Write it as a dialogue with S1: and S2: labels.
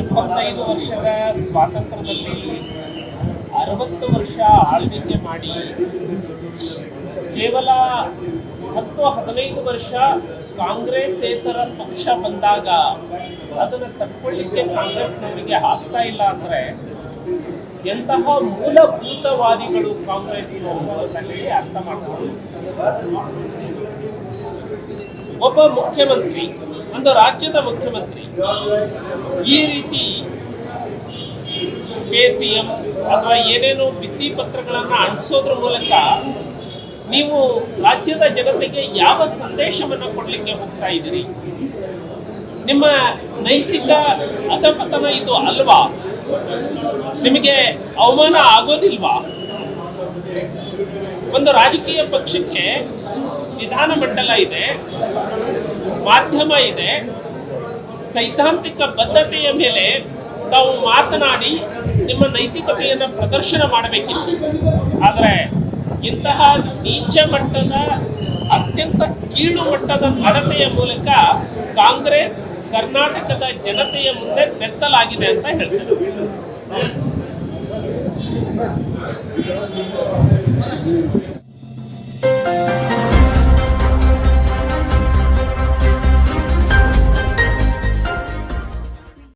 S1: ಎಪ್ಪತ್ತೈದು ವರ್ಷದ ಸ್ವಾತಂತ್ರ್ಯದಲ್ಲಿ ಅರವತ್ತು ವರ್ಷ ಆಳ್ವಿಕೆ ಮಾಡಿ ಕೇವಲ ಹತ್ತು ಹದಿನೈದು ವರ್ಷ ಕಾಂಗ್ರೆಸ್ಸೇತರ ಪಕ್ಷ ಬಂದಾಗ ಅದನ್ನು ತಕ್ಕೊಳ್ಳಿಕ್ಕೆ ಕಾಂಗ್ರೆಸ್ನವರಿಗೆ ಆಗ್ತಾ ಇಲ್ಲ ಅಂದರೆ ಎಂತಹ ಮೂಲಭೂತವಾದಿಗಳು ಕಾಂಗ್ರೆಸ್ ಅರ್ಥ ಮಾಡ್ತಾರೆ ಒಬ್ಬ ಮುಖ್ಯಮಂತ್ರಿ, ಒಂದು ರಾಜ್ಯದ ಮುಖ್ಯಮಂತ್ರಿ, ಈ ರೀತಿ ಪೇಸಿಎಂ ಸಿ ಅಥವಾ ಏನೇನು ಭಿತ್ತಿ ಪತ್ರಗಳನ್ನು ಅಂಟಿಸೋದ್ರ ಮೂಲಕ ನೀವು ರಾಜ್ಯದ ಜನತೆಗೆ ಯಾವ ಸಂದೇಶವನ್ನು ಕೊಡಲಿಕ್ಕೆ ಹೋಗ್ತಾ ಇದ್ದೀರಿ? ನಿಮ್ಮ ನೈತಿಕ ಅಧಪತನ ಇದು ಅಲ್ವಾ? ನಿಮಗೆ ಅವಮಾನ ಆಗೋದಿಲ್ವಾ? ಒಂದು ರಾಜಕೀಯ ಪಕ್ಷಕ್ಕೆ ವಿಧಾನಮಂಡಲ ಇದೆ, ಮಾಧ್ಯಮ ಇದೆ, ಸೈದ್ಧಾಂತಿಕ ಬದ್ಧತೆಯ ಮೇಲೆ ತಾವು ಮಾತನಾಡಿ ನಿಮ್ಮ ನೈತಿಕತೆಯನ್ನು ಪ್ರದರ್ಶನ ಮಾಡಬೇಕಿತ್ತು. ಆದರೆ ಇಂತಹ ನೀಚ ಮಟ್ಟದ, ಅತ್ಯಂತ ಕೀಳು ಮಟ್ಟದ ನಡತೆಯ ಮೂಲಕ ಕಾಂಗ್ರೆಸ್ ಕರ್ನಾಟಕದ ಜನತೆಯ ಮುಂದೆ ಬೆತ್ತಲಾಗಿದೆ ಅಂತ ಹೇಳ್ತಾರೆ.